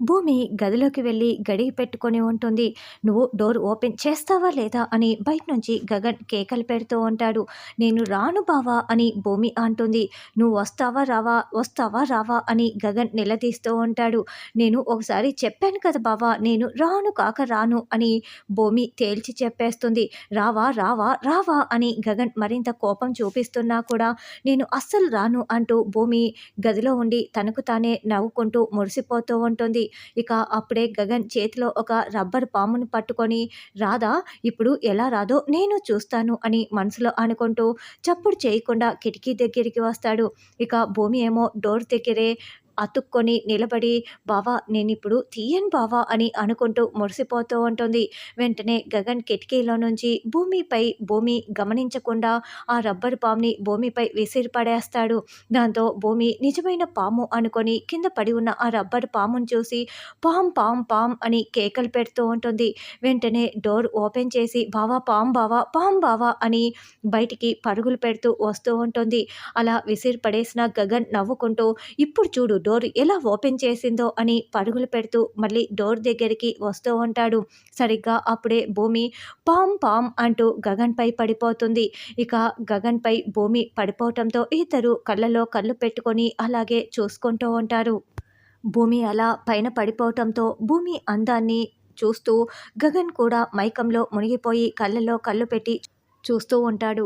భూమి గదిలోకి వెళ్ళి గడిగి పెట్టుకొని ఉంటుంది. నువ్వు డోర్ ఓపెన్ చేస్తావా లేదా అని బయట నుంచి గగన్ కేకలు పెడుతూ ఉంటాడు. నేను రాను బావా అని భూమి అంటుంది. నువ్వు వస్తావా రావా? వస్తావా రావా అని గగన్ నిలదీస్తూ ఉంటాడు. నేను ఒకసారి చెప్పాను కదా బావా నేను రాను కాక రాను అని భూమి తేల్చి చెప్పేస్తుంది. రావా రావా రావా అని గగన్ మరింత కోపం చూపిస్తున్నా కూడా నేను అస్సలు రాను అంటూ భూమి గదిలో ఉండి తనకు తానే నవ్వుకుంటూ మురిసిపోతూ ఉంటుంది. ఇక అప్పుడే గగన్ చేతిలో ఒక రబ్బర్ పామును పట్టుకొని రాధా ఇప్పుడు ఎలా రాదో నేను చూస్తాను అని మనసులో అనుకుంటూ చప్పుడు చేయకుండా కిటికీ దగ్గరికి వస్తాడు. ఇక భూమి ఏమో డోర్ దగ్గరే అతుక్కొని నిలబడి బావా నేను ఇప్పుడు తీయను బావా అని అనుకుంటూ మురిసిపోతూ ఉంటుంది. వెంటనే గగన్ కిటికీలో నుంచి భూమిపై భూమి గమనించకుండా ఆ రబ్బర్ పాముని భూమిపై విసిరి పడేస్తాడు. దాంతో భూమి నిజమైన పాము అనుకొని కింద పడి ఉన్న ఆ రబ్బర్ పామును చూసి పామ్ పామ్ పామ్ అని కేకలు పెడుతూ ఉంటుంది. వెంటనే డోర్ ఓపెన్ చేసి బావా పామ్ బావా పామ్ బావా అని బయటికి పరుగులు పెడుతూ వస్తూ ఉంటుంది. అలా విసిరి పడేసిన గగన్ నవ్వుకుంటూ ఇప్పుడు చూడు డోర్ ఎలా ఓపెన్ చేసిందో అని పరుగులు పెడుతూ మళ్ళీ డోర్ దగ్గరికి వస్తూ ఉంటాడు. సరిగ్గా అప్పుడే భూమి పామ్ పామ్ అంటూ గగన్పై పడిపోతుంది. ఇక గగన్పై భూమి పడిపోవటంతో ఇద్దరు కళ్ళలో కళ్ళు పెట్టుకొని అలాగే చూసుకుంటూ ఉంటారు. భూమి అలా పైన పడిపోవటంతో భూమి అందాన్ని చూస్తూ గగన్ కూడా మైకంలో మునిగిపోయి కళ్ళలో కళ్ళు పెట్టి చూస్తూ ఉంటాడు.